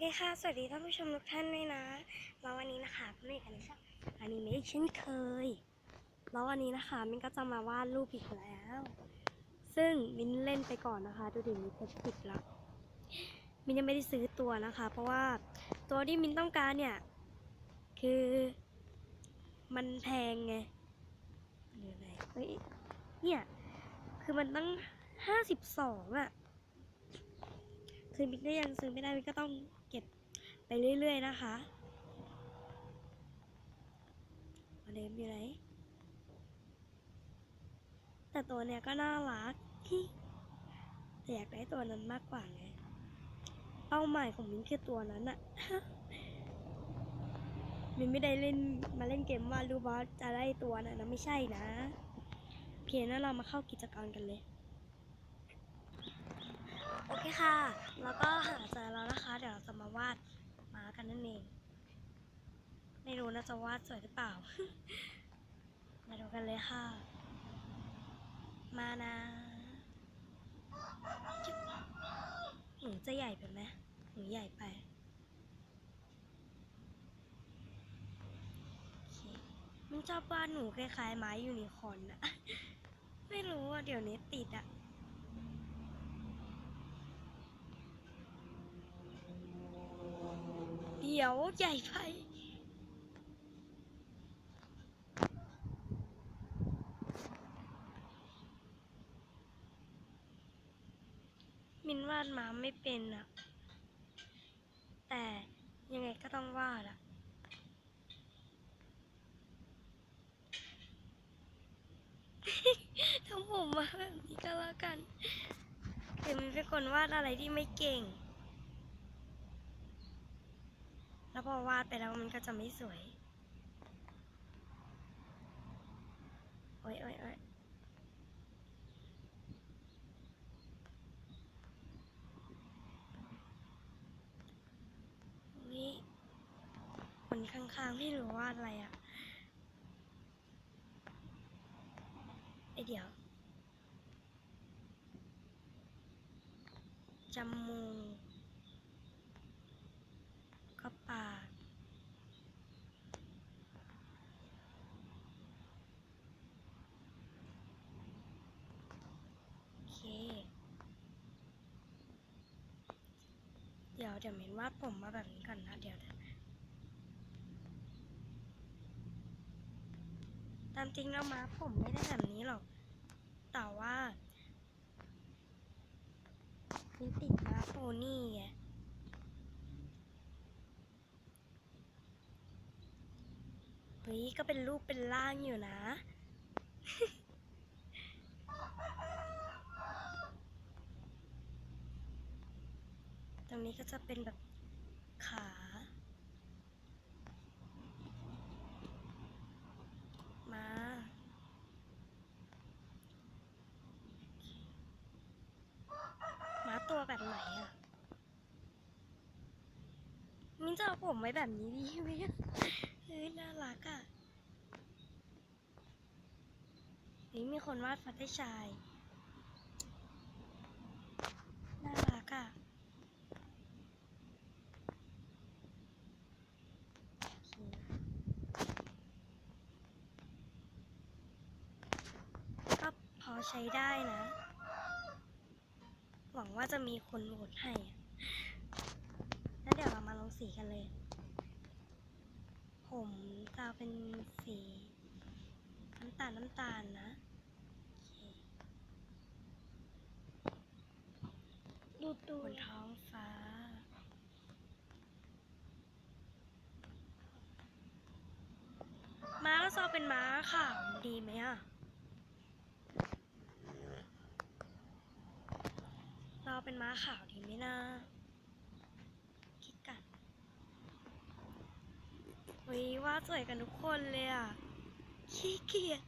เคค่ะ สวัสดีท่านผู้ชมทุกท่านด้วยนะแล้ววันนี้นะคะก็มีกันอันนี้ไม่เช่นเคย แล้ววันนี้นะคะมินก็จะมาวาดรูปอีกแล้ว ซึ่งมินเล่นไปก่อนนะคะ ดูดิมีเพชรติดแล้วมินยังไม่ได้ซื้อตัวนะคะ เพราะว่าตัวที่มินต้องการเนี่ย คือ มันแพงไงหรืออะไรเฮ้ยเนี่ย คือมันตั้งห้าสิบสองอะ คือมิกก็ยังซื้อไม่ได้มิกก็ต้องเก็บไปเรื่อย ๆ นะคะมาเดมอยู่ไหนแต่ตัวเนี้ยก็น่ารักแต่อยากได้ตัวนั้นมากกว่าไงเป้าหมายของมิ้นคือตัวนั้นอะมิ้นไม่ได้เล่นมาเล่นเกมว่ารูบอสจะได้ตัวนะนะไม่ใช่นะ เพียงนั้นเรามาเข้ากิจกรรมกันเลย โอเคค่ะ แล้วก็หาเจอแล้วนะคะ เดี๋ยวเราจะมาวาดม้ากันนั่นเอง ไม่รู้นะจะวาดสวยหรือเปล่า มาดูกันเลยค่ะ มานะหนูจะใหญ่ไปไหมหนูใหญ่ไปมึงชอบวาดหนูคล้ายๆไม้ยูนิคอร์นอะไม่รู้อะเดี๋ยวนี้ติดอะ เดี๋ยว ใหญ่ไปมินวาดหมาไม่เป็นอะแต่ยังไงก็ต้องวาดอะทั้งผมมาแบบนี้ก็แล้วกันถึงมินเป็นคนวาดอะไรที่ไม่เก่ง แล้วพอวาดไปแล้วมันก็จะไม่สวย โอ๊ยโอ๊ยโอ๊ยนี่คนข้างๆไม่รู้วาดอะไรอะไอเดี๋ยวจมูกปากโอเค เดี๋ยวเดี๋ยวเมนวาดผมมาแบบนี้ก่อนนะเดี๋ยวเดี๋ยวตามจริงแล้วมาผมไม่ได้แบบนี้หรอก แต่ว่านี่ติดมาโพนี่ไงเฮ้ยก็เป็นรูปเป็นร่างอยู่นะ ตรงนี้ก็จะเป็นแบบขา มาม้าตัวแบบไหนอะมิ้นจะเอาผมไว้แบบนี้ดีไหมเฮ้ยน่ารักอะนี่มีคนวาดฟัตเตอร์ชาย น่ารักอะโอเคก็พอ ใช้ได้นะ หวังว่าจะมีคนโหวตให้ แล้วเดี๋ยวเรามาลงสีกันเลย ผมจะเอาเป็นสีน้ำตาลน้ำตาลนะ ดูตูบนท้องฟ้าม้าก็จะเอาเป็นม้าขาวดีไหมอะ เป็นม้าขาวดีไหมนะ คิดกันวิว่าสวยกันทุกคนเลยอะ ขี้เกียจ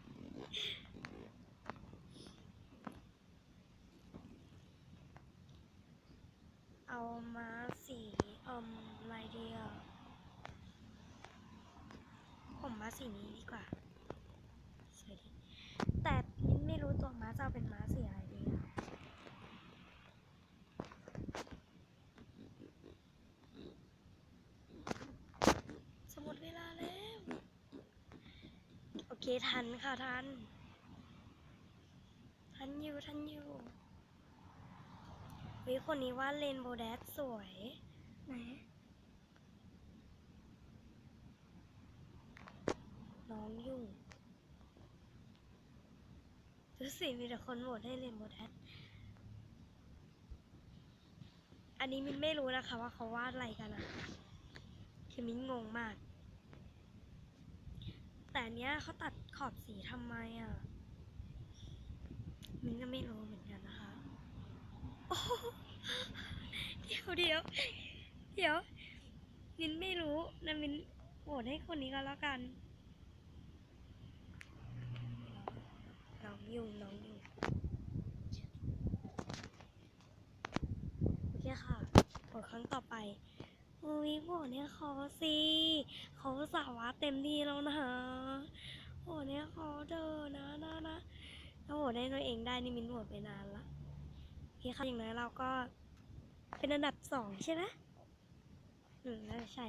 เอาม้าสีอมอะไรดีอะผมม้าสีนี้ดีกว่าสวยดีแต่มิ้นไม่รู้ตัวม้าจะเอาเป็นม้าสีอะไรดีอะ ทันค่ะทัน ทันอยู่ทันอยู่วิคนนี้ว่าเลนโบว์แดดสวยไหนน้องยุ่งดูสิมีแต่คนโหวตให้เลนโบว์แดดอันนี้มินไม่รู้นะคะว่าเขาวาดอะไรกันอะคือมินงงมาก แต่เนี้ยเขาตัดขอบสีทำไมอะมินก็ไม่รู้เหมือนกันนะคะโอ้เดี๋ยวเดี๋ยวเดี๋ยวมินไม่รู้นะมินโหวตให้คนนี้ก็แล้วกัน น้องยุงน้องยุงโอเคค่ะโหวตครั้งต่อไปอุ้ยโหวตเนี่ยเขาสิ เขาสาวาดเต็มที่แล้วนะโหวตเนี่ยเขาเดินนะนะนะถ้าโหวตให้ตัวเองได้นี่มินโหวไปนานละโอเคค่ะอย่างน้อยเราก็เป็นอันดับสองใช่ไหมอืมน่าจะใช่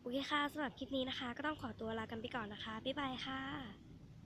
โอเคค่ะสำหรับคลิปนี้นะคะ ก็ต้องขอตัวลากันไปก่อนนะคะ บ๊ายบายค่ะ